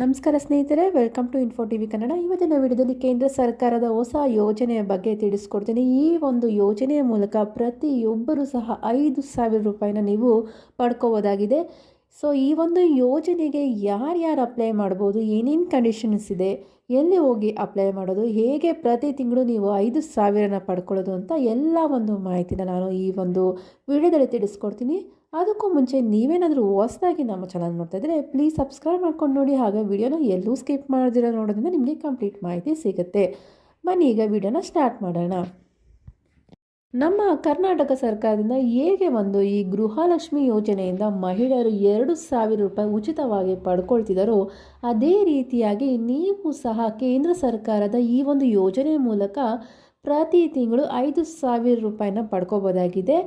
ನಮಸ್ಕಾರ ಸ್ನೇಹಿತರೆ welcome to info T V Kannada ಇವತ್ತಿನ ವಿಡಿಯೋದಲ್ಲಿ ಕೇಂದ್ರ ಸರ್ಕಾರದ ಹೊಸ ಯೋಜನೆಯ ಬಗ್ಗೆ ತಿಳಿಸ್ಕೊಡ್ತೀನಿ. ಈ ಒಂದು ಯೋಜನೆಯ ಮೂಲಕ ಪ್ರತಿಯೊಬ್ಬರೂ ಸಹ ಐದು ಸಾವಿರ ರೂಪಾಯಿನ ನೀವು ಪಡ್ಕೋಬೋದಾಗಿದೆ. ಸೊ ಈ ಒಂದು ಯೋಜನೆಗೆ ಯಾರ್ಯಾರು ಅಪ್ಲೈ ಮಾಡ್ಬೋದು, ಏನೇನು ಕಂಡೀಷನ್ಸ್ ಇದೆ, ಎಲ್ಲಿ ಹೋಗಿ ಅಪ್ಲೈ ಮಾಡೋದು, ಹೇಗೆ ಪ್ರತಿ ತಿಂಗಳು ನೀವು ಐದು ಸಾವಿರನ ಪಡ್ಕೊಳ್ಳೋದು ಅಂತ ಎಲ್ಲ ಒಂದು ಮಾಹಿತಿನ ನಾನು ಈ ಒಂದು ವಿಡಿಯೋದಲ್ಲಿ ತಿಳಿಸ್ಕೊಡ್ತೀನಿ. ಅದಕ್ಕೂ ಮುಂಚೆ ನೀವೇನಾದರೂ ಹೊಸದಾಗಿ ನಮ್ಮ ಚಾನಲ್ ನೋಡ್ತಾ ಇದ್ದರೆ ಪ್ಲೀಸ್ ಸಬ್ಸ್ಕ್ರೈಬ್ ಮಾಡ್ಕೊಂಡು ನೋಡಿ. ಹಾಗೆ ವಿಡಿಯೋನ ಎಲ್ಲೂ ಸ್ಕಿಪ್ ಮಾಡ್ದಿರೋ ನೋಡೋದ್ರಿಂದ ನಿಮಗೆ ಕಂಪ್ಲೀಟ್ ಮಾಹಿತಿ ಸಿಗುತ್ತೆ. ಬನ್ನಿ, ಈಗ ವಿಡಿಯೋನ ಸ್ಟಾರ್ಟ್ ಮಾಡೋಣ. ನಮ್ಮ ಕರ್ನಾಟಕ ಸರ್ಕಾರದಿಂದ ಹೇಗೆ ಒಂದು ಈ ಗೃಹಲಕ್ಷ್ಮಿ ಯೋಜನೆಯಿಂದ ಮಹಿಳೆಯರು ಎರಡು ಸಾವಿರ ರೂಪಾಯಿ ಉಚಿತವಾಗಿ ಪಡ್ಕೊಳ್ತಿದ್ದಾರೋ ಅದೇ ರೀತಿಯಾಗಿ ನೀವು ಸಹ ಕೇಂದ್ರ ಸರ್ಕಾರದ ಈ ಒಂದು ಯೋಜನೆ ಮೂಲಕ ಪ್ರತಿ ತಿಂಗಳು ಐದು ಸಾವಿರ ರೂಪಾಯಿನ ಪಡ್ಕೋಬೋದಾಗಿದೆ.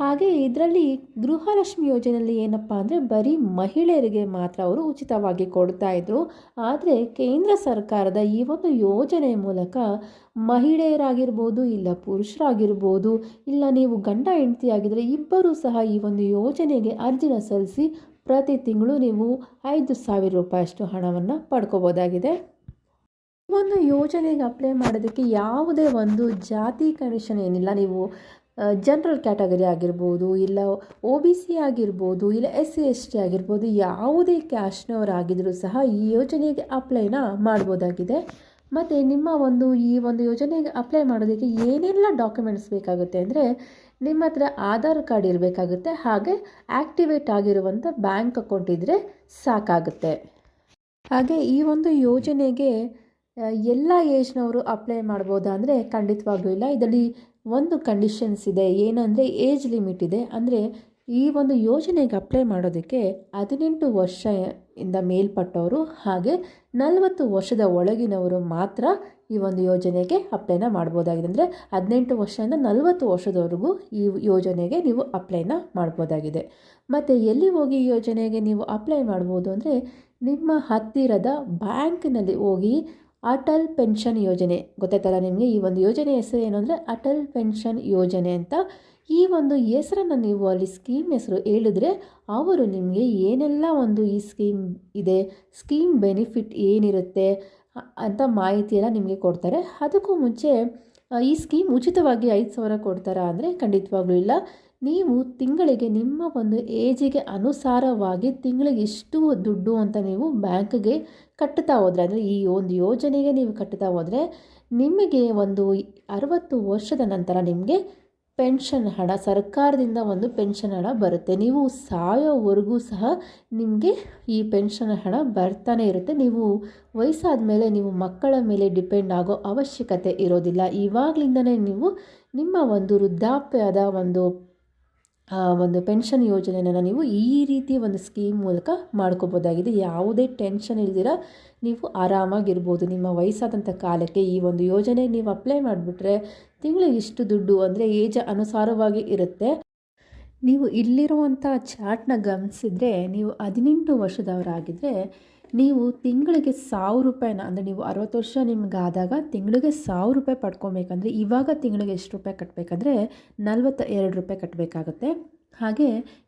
ಹಾಗೆ ಇದರಲ್ಲಿ ಗೃಹಲಕ್ಷ್ಮಿ ಯೋಜನೆಯಲ್ಲಿ ಏನಪ್ಪ ಅಂದರೆ ಬರೀ ಮಹಿಳೆಯರಿಗೆ ಮಾತ್ರ ಅವರು ಉಚಿತವಾಗಿ ಕೊಡ್ತಾ ಇದ್ರು. ಆದರೆ ಕೇಂದ್ರ ಸರ್ಕಾರದ ಈ ಒಂದು ಯೋಜನೆ ಮೂಲಕ ಮಹಿಳೆಯರಾಗಿರ್ಬೋದು ಇಲ್ಲ ಪುರುಷರಾಗಿರ್ಬೋದು ಇಲ್ಲ ನೀವು ಗಂಡ ಹೆಂಡತಿಯಾಗಿದ್ದರೆ ಇಬ್ಬರೂ ಸಹ ಈ ಒಂದು ಯೋಜನೆಗೆ ಅರ್ಜಿನ ಸಲ್ಲಿಸಿ ಪ್ರತಿ ತಿಂಗಳು ನೀವು ಐದು ಸಾವಿರ ರೂಪಾಯಿಯಷ್ಟು ಹಣವನ್ನು ಪಡ್ಕೋಬೋದಾಗಿದೆ. ಒಂದು ಯೋಜನೆಗೆ ಅಪ್ಲೈ ಮಾಡೋದಕ್ಕೆ ಯಾವುದೇ ಒಂದು ಜಾತಿ ಕಂಡೀಷನ್ ಏನಿಲ್ಲ. ನೀವು ಜನರಲ್ ಕ್ಯಾಟಗರಿ ಆಗಿರ್ಬೋದು, ಇಲ್ಲ ಒ ಬಿ ಸಿ ಆಗಿರ್ಬೋದು, ಇಲ್ಲ ಎಸ್ ಸಿ ಎಸ್ ಟಿ ಆಗಿರ್ಬೋದು, ಯಾವುದೇ ಕ್ಯಾಸ್ಟ್ನವರಾಗಿದ್ದರೂ ಸಹ ಈ ಯೋಜನೆಗೆ ಅಪ್ಲೈನ ಮಾಡ್ಬೋದಾಗಿದೆ. ಮತ್ತು ನಿಮ್ಮ ಒಂದು, ಈ ಒಂದು ಯೋಜನೆಗೆ ಅಪ್ಲೈ ಮಾಡೋದಕ್ಕೆ ಏನೆಲ್ಲ ಡಾಕ್ಯುಮೆಂಟ್ಸ್ ಬೇಕಾಗುತ್ತೆ ಅಂದರೆ ನಿಮ್ಮ ಹತ್ರ ಆಧಾರ್ ಕಾರ್ಡ್ ಇರಬೇಕಾಗುತ್ತೆ. ಹಾಗೆ ಆ್ಯಕ್ಟಿವೇಟ್ ಆಗಿರುವಂಥ ಬ್ಯಾಂಕ್ ಅಕೌಂಟ್ ಇದ್ದರೆ ಸಾಕಾಗುತ್ತೆ. ಹಾಗೆ ಈ ಒಂದು ಯೋಜನೆಗೆ ಎಲ್ಲ ಏಜ್ನವರು ಅಪ್ಲೈ ಮಾಡ್ಬೋದಾ ಅಂದರೆ ಖಂಡಿತವಾಗ್ಲೂ ಇಲ್ಲ. ಇದರಲ್ಲಿ ಒಂದು ಕಂಡೀಷನ್ಸ್ ಇದೆ. ಏನಂದರೆ ಏಜ್ ಲಿಮಿಟ್ ಇದೆ. ಅಂದರೆ ಈ ಒಂದು ಯೋಜನೆಗೆ ಅಪ್ಲೈ ಮಾಡೋದಕ್ಕೆ ಹದಿನೆಂಟು ವರ್ಷ ಇಂದ ಮೇಲ್ಪಟ್ಟವರು ಹಾಗೆ ನಲವತ್ತು ವರ್ಷದ ಒಳಗಿನವರು ಮಾತ್ರ ಈ ಒಂದು ಯೋಜನೆಗೆ ಅಪ್ಲೈನ ಮಾಡ್ಬೋದಾಗಿದೆ. ಅಂದರೆ ಹದಿನೆಂಟು ವರ್ಷದಿಂದ ನಲವತ್ತು ವರ್ಷದವರೆಗೂ ಈ ಯೋಜನೆಗೆ ನೀವು ಅಪ್ಲೈನ ಮಾಡ್ಬೋದಾಗಿದೆ. ಮತ್ತು ಎಲ್ಲಿ ಹೋಗಿ ಈ ಯೋಜನೆಗೆ ನೀವು ಅಪ್ಲೈ ಮಾಡ್ಬೋದು ಅಂದರೆ ನಿಮ್ಮ ಹತ್ತಿರದ ಬ್ಯಾಂಕ್ನಲ್ಲಿ ಹೋಗಿ ಅಟಲ್ ಪೆನ್ಷನ್ ಯೋಜನೆ. ಗೊತ್ತಾಯ್ತಲ್ಲ ನಿಮಗೆ? ಈ ಒಂದು ಯೋಜನೆ ಹೆಸರು ಏನು ಅಂದರೆ ಅಟಲ್ ಪೆನ್ಷನ್ ಯೋಜನೆ ಅಂತ. ಈ ಒಂದು ಹೆಸರನ್ನು ನೀವು ಅಲ್ಲಿ ಸ್ಕೀಮ್ ಹೆಸರು ಹೇಳಿದ್ರೆ ಅವರು ನಿಮಗೆ ಏನೆಲ್ಲ ಒಂದು ಈ ಸ್ಕೀಮ್ ಇದೆ, ಸ್ಕೀಮ್ ಬೆನಿಫಿಟ್ ಏನಿರುತ್ತೆ ಅಂತ ಮಾಹಿತಿಯೆಲ್ಲ ನಿಮಗೆ ಕೊಡ್ತಾರೆ. ಅದಕ್ಕೂ ಮುಂಚೆ ಈ ಸ್ಕೀಮ್ ಉಚಿತವಾಗಿ ಐದು ಸಾವಿರ ಕೊಡ್ತಾರಾ ಅಂದರೆ ಖಂಡಿತವಾಗ್ಲೂ ಇಲ್ಲ. ನೀವು ತಿಂಗಳಿಗೆ ನಿಮ್ಮ ಒಂದು ಏಜಿಗೆ ಅನುಸಾರವಾಗಿ ತಿಂಗಳಿಗೆ ಇಷ್ಟು ದುಡ್ಡು ಅಂತ ನೀವು ಬ್ಯಾಂಕ್ಗೆ ಕಟ್ಟುತ್ತಾ ಹೋದರೆ, ಅಂದರೆ ಈ ಒಂದು ಯೋಜನೆಗೆ ನೀವು ಕಟ್ಟುತ್ತಾ ಹೋದರೆ, ನಿಮಗೆ ಒಂದು ಅರವತ್ತು ವರ್ಷದ ನಂತರ ನಿಮಗೆ ಪೆನ್ಷನ್ ಹಣ, ಸರ್ಕಾರದಿಂದ ಒಂದು ಪೆನ್ಷನ್ ಹಣ ಬರುತ್ತೆ. ನೀವು ಸಾಯೋವರೆಗೂ ಸಹ ನಿಮಗೆ ಈ ಪೆನ್ಷನ್ ಹಣ ಬರ್ತಾನೆ ಇರುತ್ತೆ. ನೀವು ವಯಸ್ಸಾದ ಮೇಲೆ, ನೀವು ಮಕ್ಕಳ ಮೇಲೆ ಡಿಪೆಂಡ್ ಆಗೋ ಅವಶ್ಯಕತೆ ಇರೋದಿಲ್ಲ. ಇವಾಗಲಿಂದನೇ ನೀವು ನಿಮ್ಮ ಒಂದು ವೃದ್ಧಾಪ್ಯದ ಒಂದು ಒಂದು ಪೆನ್ಷನ್ ಯೋಜನೆಯನ್ನು ನೀವು ಈ ರೀತಿ ಒಂದು ಸ್ಕೀಮ್ ಮೂಲಕ ಮಾಡ್ಕೋಬೋದಾಗಿದೆ. ಯಾವುದೇ ಟೆನ್ಷನ್ ಇಲ್ದಿರ ನೀವು ಆರಾಮಾಗಿರ್ಬೋದು. ನಿಮ್ಮ ವಯಸ್ಸಾದಂಥ ಕಾಲಕ್ಕೆ ಈ ಒಂದು ಯೋಜನೆ ನೀವು ಅಪ್ಲೈ ಮಾಡಿಬಿಟ್ರೆ ತಿಂಗಳಿಗೆ ಇಷ್ಟು ದುಡ್ಡು ಅಂದರೆ ಏಜ್ ಅನುಸಾರವಾಗಿ ಇರುತ್ತೆ. ನೀವು ಇಲ್ಲಿರುವಂಥ ಚಾರ್ಟ್ನ ಗಮನಿಸಿದರೆ ನೀವು ಹದಿನೆಂಟು ವರ್ಷದವರಾಗಿದ್ದರೆ ನೀವು ತಿಂಗಳಿಗೆ ಸಾವಿರ ರೂಪಾಯಿನ, ಅಂದರೆ ನೀವು ಅರವತ್ತು ವರ್ಷ ನಿಮ್ಗೆ ಆದಾಗ ತಿಂಗಳಿಗೆ ಸಾವಿರ ರೂಪಾಯಿ ಪಡ್ಕೊಬೇಕಂದ್ರೆ, ಇವಾಗ ತಿಂಗಳಿಗೆ ಎಷ್ಟು ರೂಪಾಯಿ ಕಟ್ಟಬೇಕಂದ್ರೆ ನಲ್ವತ್ತ ಎರಡು ರೂಪಾಯಿ ಕಟ್ಟಬೇಕಾಗುತ್ತೆ ಹಾಗೆ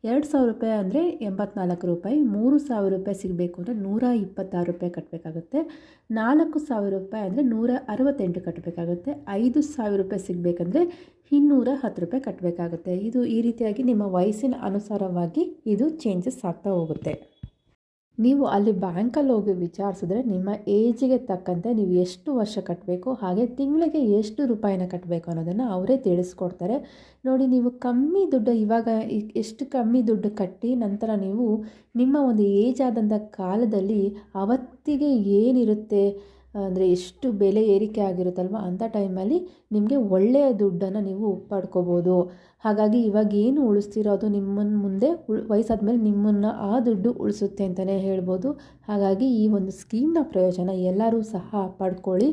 ಎರಡು ಸಾವಿರ ರೂಪಾಯಿ ಅಂದರೆ ಎಂಬತ್ನಾಲ್ಕು ರೂಪಾಯಿ, ಮೂರು ಸಾವಿರ ರೂಪಾಯಿ ಸಿಗಬೇಕು ಅಂದರೆ ನೂರ ಇಪ್ಪತ್ತಾರು ರೂಪಾಯಿ ಕಟ್ಟಬೇಕಾಗುತ್ತೆ ನಾಲ್ಕು ಸಾವಿರ ರೂಪಾಯಿ ಅಂದರೆ ನೂರ ಅರವತ್ತೆಂಟು ಕಟ್ಟಬೇಕಾಗುತ್ತೆ ಐದು ಸಾವಿರ ರೂಪಾಯಿ ಸಿಗಬೇಕಂದ್ರೆ ಇನ್ನೂರ ಹತ್ತು ರೂಪಾಯಿ ಕಟ್ಟಬೇಕಾಗುತ್ತೆ ಇದು ಈ ರೀತಿಯಾಗಿ ನಿಮ್ಮ ವಯಸ್ಸಿನ ಅನುಸಾರವಾಗಿ ಇದು ಚೇಂಜಸ್ ಆಗ್ತಾ ಹೋಗುತ್ತೆ. ನೀವು ಅಲ್ಲಿ ಬ್ಯಾಂಕಲ್ಲಿ ಹೋಗಿ ವಿಚಾರಿಸಿದ್ರೆ ನಿಮ್ಮ ಏಜಿಗೆ ತಕ್ಕಂತೆ ನೀವು ಎಷ್ಟು ವರ್ಷ ಕಟ್ಟಬೇಕು ಹಾಗೆ ತಿಂಗಳಿಗೆ ಎಷ್ಟು ರೂಪಾಯಿನ ಕಟ್ಟಬೇಕು ಅನ್ನೋದನ್ನು ಅವರೇ ತಿಳಿಸ್ಕೊಡ್ತಾರೆ. ನೋಡಿ, ನೀವು ಕಮ್ಮಿ ದುಡ್ಡು, ಇವಾಗ ಎಷ್ಟು ಕಮ್ಮಿ ದುಡ್ಡು ಕಟ್ಟಿ ನಂತರ ನೀವು ನಿಮ್ಮ ಒಂದು ಏಜ್ ಆದಂಥ ಕಾಲದಲ್ಲಿ ಅವತ್ತಿಗೆ ಏನಿರುತ್ತೆ ಅಂದರೆ ಎಷ್ಟು ಬೆಲೆ ಏರಿಕೆ ಆಗಿರುತ್ತಲ್ವ ಅಂಥ ಟೈಮಲ್ಲಿ ನಿಮಗೆ ಒಳ್ಳೆಯ ದುಡ್ಡನ್ನು ನೀವು ಪಡ್ಕೋಬೋದು. ಹಾಗಾಗಿ ಇವಾಗ ಏನು ಉಳಿಸ್ತೀರೋ ಅದು ನಿಮ್ಮನ್ನು ಮುಂದೆ ಉಳ್ ವಯಸ್ಸಾದ ಮೇಲೆ ನಿಮ್ಮನ್ನು ಆ ದುಡ್ಡು ಉಳಿಸುತ್ತೆ ಅಂತಲೇ ಹೇಳ್ಬೋದು. ಹಾಗಾಗಿ ಈ ಒಂದು ಸ್ಕೀಮ್ನ ಪ್ರಯೋಜನ ಎಲ್ಲರೂ ಸಹ ಪಡ್ಕೊಳ್ಳಿ.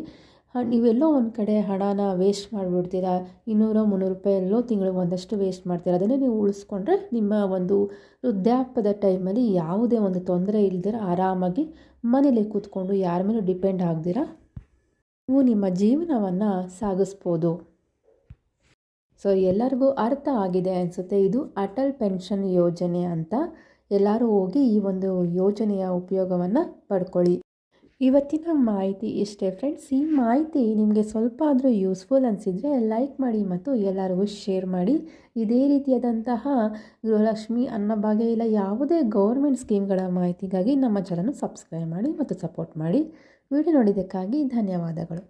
ನೀವೆಲ್ಲೋ ಒಂದು ಕಡೆ ಹಣನ ವೇಸ್ಟ್ ಮಾಡಿಬಿಡ್ತೀರಾ? ಇನ್ನೂರು ಮುನ್ನೂರು ರೂಪಾಯಿ ಎಲ್ಲೋ ತಿಂಗಳಿಗೆ ಒಂದಷ್ಟು ವೇಸ್ಟ್ ಮಾಡ್ತೀರಾ? ಅದನ್ನೇ ನೀವು ಉಳಿಸ್ಕೊಂಡ್ರೆ ನಿಮ್ಮ ಒಂದು ವೃದ್ಧಾಪ್ಯದ ಟೈಮಲ್ಲಿ ಯಾವುದೇ ಒಂದು ತೊಂದರೆ ಇಲ್ದಿರ ಆರಾಮಾಗಿ ಮನೇಲಿ ಕೂತ್ಕೊಂಡು ಯಾರ ಮೇಲೂ ಡಿಪೆಂಡ್ ಆಗ್ದಿರ ನೀವು ನಿಮ್ಮ ಜೀವನವನ್ನು ಸಾಗಿಸ್ಬೋದು. ಸೊ, ಎಲ್ಲರಿಗೂ ಅರ್ಥ ಆಗಿದೆ ಅನಿಸುತ್ತೆ, ಇದು ಅಟಲ್ ಪೆನ್ಷನ್ ಯೋಜನೆ ಅಂತ. ಎಲ್ಲರೂ ಹೋಗಿ ಈ ಒಂದು ಯೋಜನೆಯ ಉಪಯೋಗವನ್ನು ಪಡ್ಕೊಳ್ಳಿ. ಇವತ್ತಿನ ಮಾಹಿತಿ ಇಷ್ಟೇ ಫ್ರೆಂಡ್ಸ್ ಈ ಮಾಹಿತಿ ನಿಮಗೆ ಸ್ವಲ್ಪ ಆದರೂ ಯೂಸ್ಫುಲ್ ಅನಿಸಿದರೆ ಲೈಕ್ ಮಾಡಿ ಮತ್ತು ಎಲ್ಲರಿಗೂ ಶೇರ್ ಮಾಡಿ. ಇದೇ ರೀತಿಯಾದಂತಹ ಗೃಹಲಕ್ಷ್ಮಿ ಅನ್ನಭಾಗ್ಯ ಇಲ್ಲ, ಯಾವುದೇ ಗೌರ್ಮೆಂಟ್ ಸ್ಕೀಮ್ಗಳ ಮಾಹಿತಿಗಾಗಿ ನಮ್ಮ ಚಾನಲ್ನ ಸಬ್ಸ್ಕ್ರೈಬ್ ಮಾಡಿ ಮತ್ತು ಸಪೋರ್ಟ್ ಮಾಡಿ. ವಿಡಿಯೋ ನೋಡಿದ್ದಕ್ಕಾಗಿ ಧನ್ಯವಾದಗಳು.